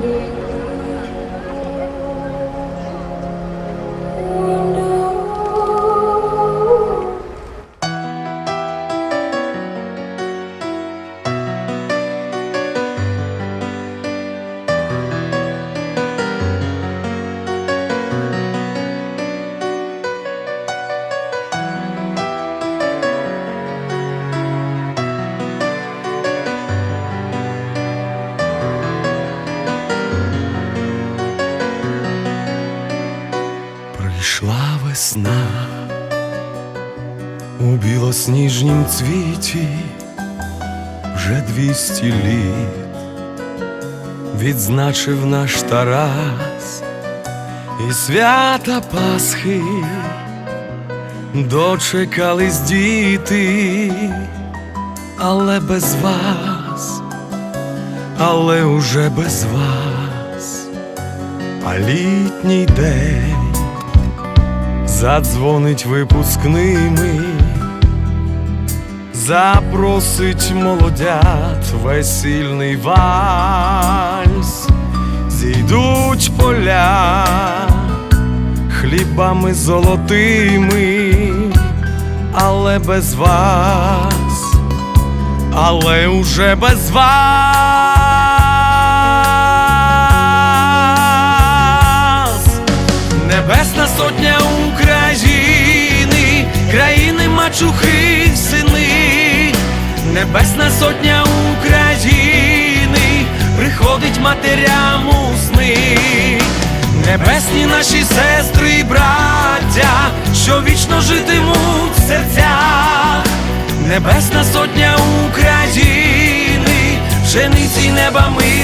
doing У білосніжнім цвіті вже двісті літ. Відзначив наш Тарас і свята Пасхи. Дочекались діти, але без вас, але уже без вас, а літній день задзвонить випускними, запросить молодят весільний вальс, зійдуть поля хлібами золотими, але без вас, але уже без вас. Небесна сотня країни сини, Небесна сотня України, приходить матерям у сни, небесні наші сестри і браття, що вічно житимуть в серцях, Небесна сотня України, пшениці неба мирний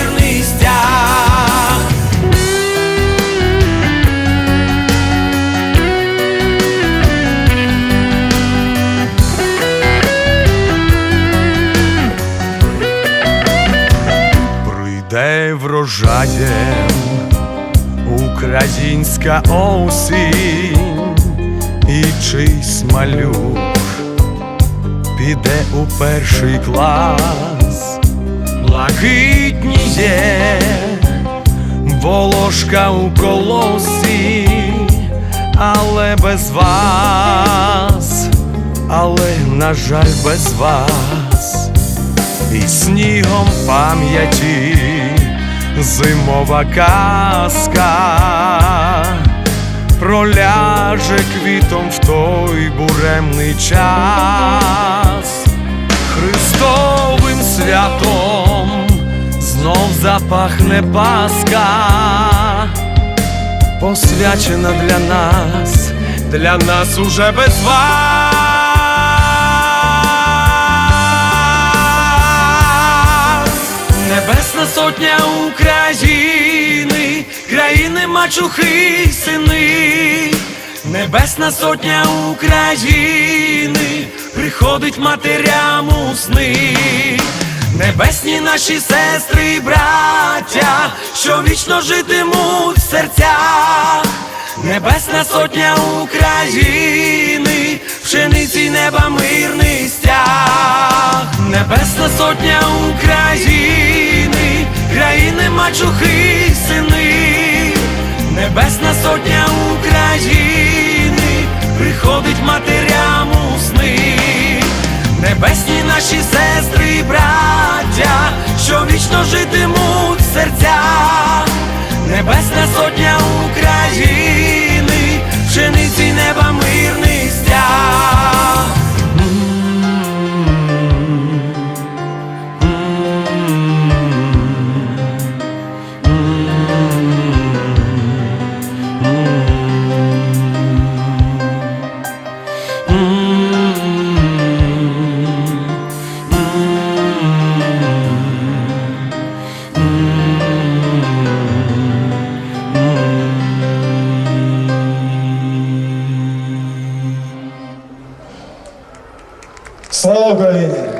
врожаєм українська осінь, і чийсь малюк піде у перший клас, блакитніє волошка у колосі, але без вас, але, на жаль, без вас. І снігом пам'яті зимова казка проляже квітом в той буремний час, Христовим святом знов запахне Пасха, посвячена для нас, для нас уже без вас. України, країни мачухи сини, Небесна сотня України, приходить матерям у сни, небесні наші сестри і браття, що вічно житимуть в серцях. Небесна сотня України, пшениці неба мирний стяг, Небесна сотня України, країни мачухи сини, Небесна сотня України, приходить матерям у сни, небесні наші сестри браття, що вічно житимуть Слава Україні!